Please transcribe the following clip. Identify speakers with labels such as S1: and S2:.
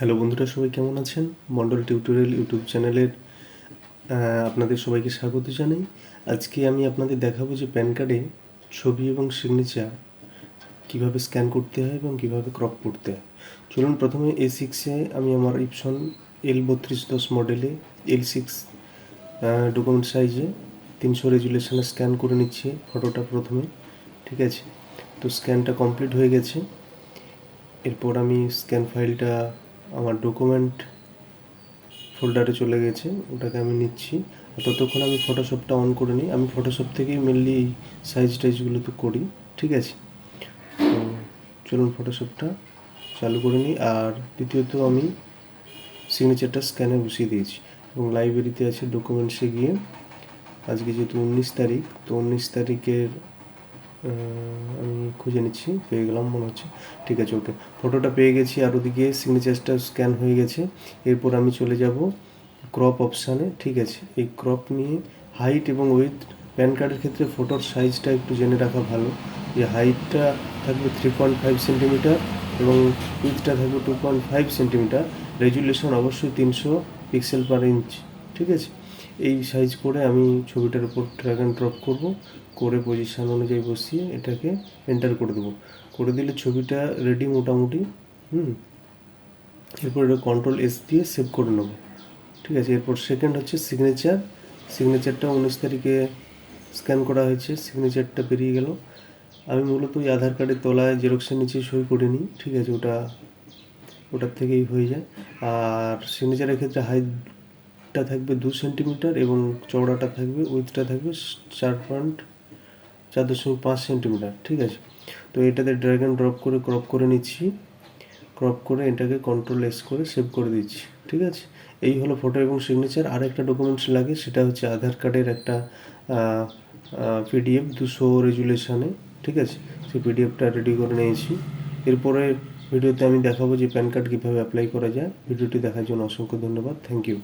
S1: Hello বন্ধুরা, সবাই কেমন আছেন? মন্ডল টিউটোরিয়াল ইউটিউব চ্যানেলের আপনাদের সবাইকে স্বাগত জানাই। আজকে আমি আপনাদের দেখাবো যে প্যান কার্ডে ছবি এবং সিগনেচার কীভাবে স্ক্যান করতে হয় এবং কীভাবে ক্রপ করতে হয়। চলুন প্রথমে এ সিক্সে আমি আমার ইপসন এল বত্রিশ দশ মডেলে এল সিক্স ডকুমেন্ট সাইজে তিনশো রেজুলেশনে স্ক্যান করে নিচ্ছি ফটোটা প্রথমে, ঠিক আছে? তো স্ক্যানটা কমপ্লিট হয়ে গেছে। এরপর আমি স্ক্যান ফাইলটা আমার ডকুমেন্ট ফোল্ডারে চলে গেছে, ওটাকে আমি নিচ্ছি। ততক্ষণ আমি ফটোশপটা অন করে নিই। আমি ফটোশপ থেকেই মেনলি এই সাইজ টাইজগুলো তো করি, ঠিক আছে? তো চলুন ফটোশপটা চালু করে নিই। আর দ্বিতীয়ত আমি সিগনেচারটা স্ক্যানে বসিয়ে দিয়েছি। এবং লাইব্রেরিতে আছে ডকুমেন্টসে গিয়ে, আজকে যেহেতু উনিশ তারিখ, তো উনিশ তারিখের আমি খুঁজে নিচ্ছি, পেয়ে গেলাম, মনে হচ্ছে। ঠিক আছে ওকে ফটোটা পেয়ে গেছি, আর ওদিকে সিগনেচারটা স্ক্যান হয়ে গেছে। এরপর আমি চলে যাব ক্রপ অপশানে ঠিক আছে। এই ক্রপ নিয়ে হাইট এবং উইথ প্যান কার্ডের ক্ষেত্রে ফটোর সাইজটা একটু জেনে রাখা ভালো। যে হাইটটা থাকবে থ্রি পয়েন্ট ফাইভ সেন্টিমিটার এবং উইথটা থাকবে two point five centimetre resolution অবশ্যই তিনশো পিক্সেল পার ইঞ্চ ঠিক আছে? এই সাইজ করে আমি ছবিটার উপর ড্র্যাগ অ্যান্ড ড্রপ করব, করে পজিশান অনুযায়ী বসিয়ে এটাকে এন্টার করে দেবো। করে দিলে ছবিটা রেডি মোটামুটি, হুম? এরপর এটা কন্ট্রোল এস দিয়ে সেভ করে নেব। ঠিক আছে, এরপর সেকেন্ড হচ্ছে সিগনেচার সিগনেচারটা উনিশ তারিখে স্ক্যান করা হয়েছে সিগনেচারটা বেরিয়ে গেল। আমি মূলত ওই আধার কার্ডের তলায় জেরক্সের নিচে সই করে নিই, ঠিক আছে? ওটা, ওটার থেকেই হয়ে যায়। আর সিগনেচারের ক্ষেত্রে হাইটটা থাকবে দু সেন্টিমিটার এবং চওড়াটা থাকবে উইথটা থাকবে চার পয়েন্ট চার দশমিক পাঁচ সেন্টিমিটার, ঠিক আছে? তো এটাতে ড্র্যাগ অ্যান্ড ড্রপ করে ক্রপ করে নিচ্ছি ক্রপ করে এটাকে কন্ট্রোল এস করে সেভ করে দিচ্ছি, ঠিক আছে? এই হলো ফটো এবং সিগনেচার আর একটা ডকুমেন্টস লাগে, সেটা হচ্ছে আধার কার্ডের একটা পিডিএফ দুশো রেজুলেশনে, ঠিক আছে? সেই পিডিএফটা রেডি করে নিয়েছি। এরপরে ভিডিওতে আমি দেখাবো যে প্যান কার্ড কীভাবে অ্যাপ্লাই করা যায়। ভিডিওটি দেখার জন্য অসংখ্য ধন্যবাদ। Thank you